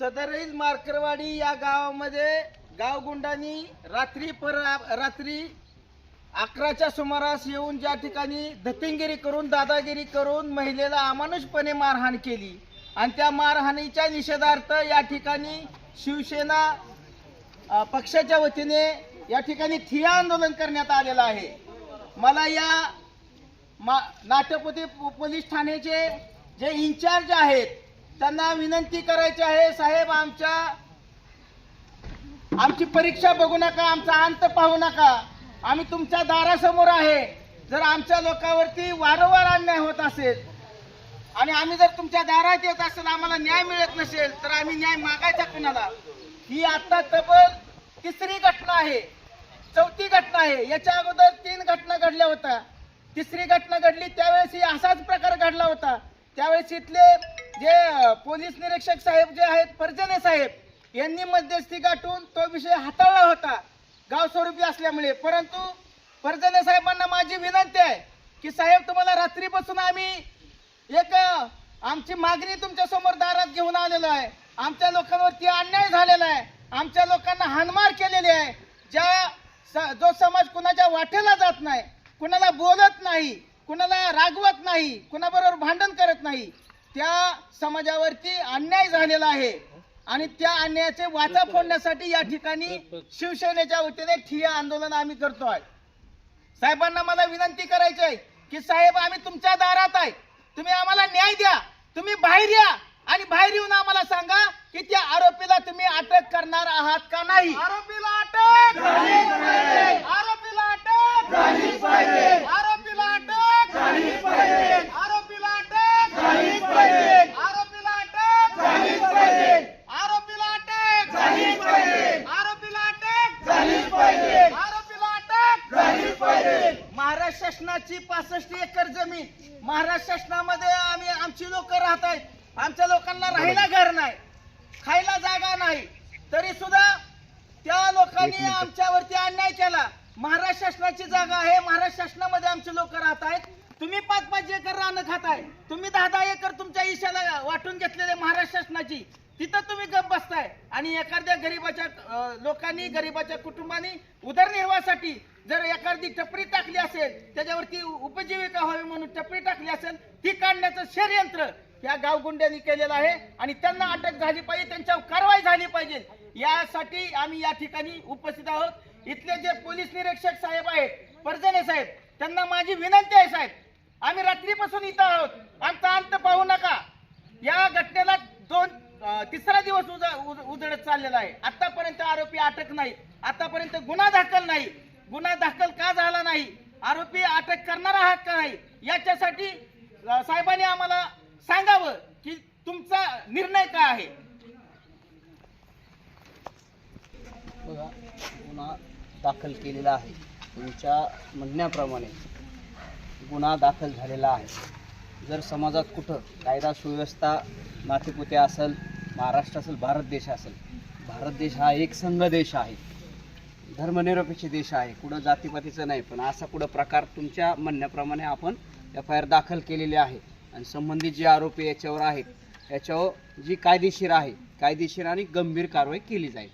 सदरईज मार्करवाडी या गावामध्ये गावगुंडांनी रात्री पर रात्री अकराच्या सुमारास येऊन ज्या ठिकाणी धतिंगिरी करून दादागिरी करून महिलेला अमानुषपणे मारहाण केली. आणि त्या मारहाणीच्या निषेधार्थ या ठिकाणी शिवसेना पक्षाच्या वतीने या ठिकाणी ठिया आंदोलन करण्यात आलेलं आहे. मला या मा नाट्यपोती पोलीस ठाण्याचे जे इन्चार्ज आहेत त्यांना विनंती करायची आहे साहेब आमच्या आमची परीक्षा बघू नका आमचा अंत पाहू नका. आम्ही तुमच्या दारासमोर आहे. जर आमच्या लोकांवरती वारंवार अन्याय होत असेल आणि आम्ही जर तुमच्या दारात येत असेल आम्हाला न्याय मिळत नसेल तर आम्ही न्याय मागायचा कुणाला? ही आता तब्बल तिसरी घटना आहे. चौथी घटना आहे. याच्या अगोदर तीन घटना घडल्या होत्या. तिसरी घटना घडली त्यावेळेस ही असाच प्रकार घडला होता. त्यावेळेस इथले जे पोलीस निरीक्षक साहेब जे आहेत परजने साहेब यांनी मध्यस्थी गाठून तो विषय हाताळला होता. गाव स्वरूपी असल्यामुळे. परंतु परजने साहेबांना माझी विनंती आहे की साहेब तुम्हाला रात्रीपासून आम्ही एक आमची मागणी तुमच्यासमोर दारात घेऊन आलेलो आहे. आमच्या लोकांवरती अन्याय झालेला आहे. आमच्या लोकांना हानमार केलेली आहे. ज्या जो समाज कुणाच्या वाटेला जात नाही कुणाला बोलत नाही कुणाला रागवत नाही कुणाबरोबर भांडण करत नाही त्या समाजावरती अन्याय झालेला आहे. आणि त्या अन्यायाचे वाचा फोडण्यासाठी या ठिकाणी शिवसेनेच्या वतीने ठिय्या आंदोलन आम्ही करतोय साहेबांना मला विनंती करायची आहे की साहेब आम्ही तुमच्या दारात आहे. तुम्ही आम्हाला न्याय द्या. तुम्ही बाहेर या. आणि बाहेर येऊन आम्हाला सांगा की त्या आरोपीला तुम्ही अटक करणार आहात का नाही? आरोपीला अटक आरोपीला अटक आरोपीला अटक आरोपीला अटक आरोपीला अटक आरोपीला अटक आरोपीला अटक आरोपीला अटक महाराष्ट्र शासनाची पासष्ट एकर जमीन. महाराष्ट्र शासनामध्ये आम्ही आमची लोक राहत आहेत. आमच्या लोकांना राहायला घर नाही खायला जागा नाही. तरी सुद्धा त्या लोकांनी आमच्यावरती अन्याय केला. महाराष्ट्र शासनाची जागा आहे. महाराष्ट्र शासनामध्ये आमचे लोक राहत आहेत. तुम्ही पाच पाच एकर रानं खाताय. तुम्ही दहा दहा एकर तुमच्या ईशाला वाटून घेतलेले महाराष्ट्र शासनाची. तिथं तुम्ही गप बसताय. आणि एखाद्या गरीबाच्या लोकांनी गरीबाच्या कुटुंबानी उदरनिर्वाहासाठी जर एखादी टपरी टाकली असेल त्याच्यावरती उपजीविका व्हावी म्हणून टपरी टाकली असेल ती काढण्याचं षडयंत्र या गावगुंड्यांनी केलेलं आहे आणि त्यांना अटक झाली पाहिजे त्यांच्यावर कारवाई झाली पाहिजे. यासाठी आम्ही या ठिकाणी उपस्थित आहोत. इथले जे पोलीस निरीक्षक साहेब आहेत परजने साहेब त्यांना माझी विनंती आहे साहेब. आम्ही रात्रीपासून इथं आहोत. आमचा अंत पाहू नका. या घटनेला दोन तिसरा दिवस उज उज- उजळत चाललेला आहे. आतापर्यंत आरोपी अटक नाही. आतापर्यंत गुन्हा दाखल नाही. गुन्हा दाखल का झाला नाही? आरोपी अटक करणारा हा का नाही. याच्यासाठी साहेबांनी आम्हाला सांगावं की तुमचा निर्णय काय आहे? बघा गुन्हा दाखल केलेला आहे. तुमच्या म्हणण्याप्रमाणे गुन्हा दाखल झालेला आहे. जर समाजात कुठं कायदा सुव्यवस्था नातेपुते असेल महाराष्ट्र असेल भारत देश असेल भारत देश हा एक संघ देश आहे. धर्मनिरपेक्ष देश आहे. कुठं जातीपातीचं नाही पण असा कुठं प्रकार तुमच्या म्हणण्याप्रमाणे आपण एफ आय आर दाखल केलेली आहे. आणि संबंधित जे आरोपी याच्यावर आहेत याच्यावर जी कायदेशीर आहे कायदेशीर आणि गंभीर कारवाई केली जाईल.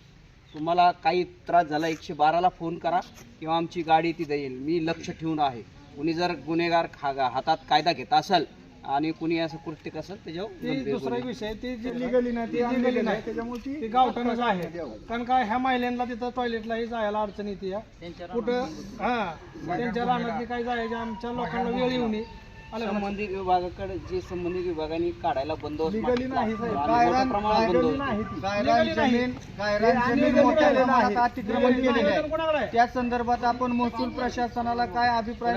तुम्हाला काही त्रास झाला एकशे बाराला फोन करा किंवा आमची गाडी तिथे येईल. मी लक्ष ठेवून आहे. कुणी जर गुन्हेगार खा हातात कायदा घेत असेल आणि कुणी असं कृत्य असेल त्याच्यावर दुसरा विषय ते जे लिगली नाही ते लिगली नाही. त्याच्यामुळे ते गावठाणच आहे. कारण काय ह्या महिलांना तिथं टॉयलेटलाही जायला अडचण येते या. कुठं? हा. त्यांच्या रानात काय जायचं आमच्या लोकांना वेळ येऊ नये? संबंधित विभागाकडे जे संबंधित विभागाने काढायला बंदोबस्त लिगली मागितला नाही साहेब. आणि मोठ्या प्रमाणात लिगली बंदोबस्त नाही ती. गायरान लिगली नाही. जमीन गायरान आणि जमीन लिगली मोठ्या नाही. प्रमाणात अतिक्रमण केलेलं आहे? त्या संदर्भात आपण महसूल प्रशासनाला काय अभिप्राय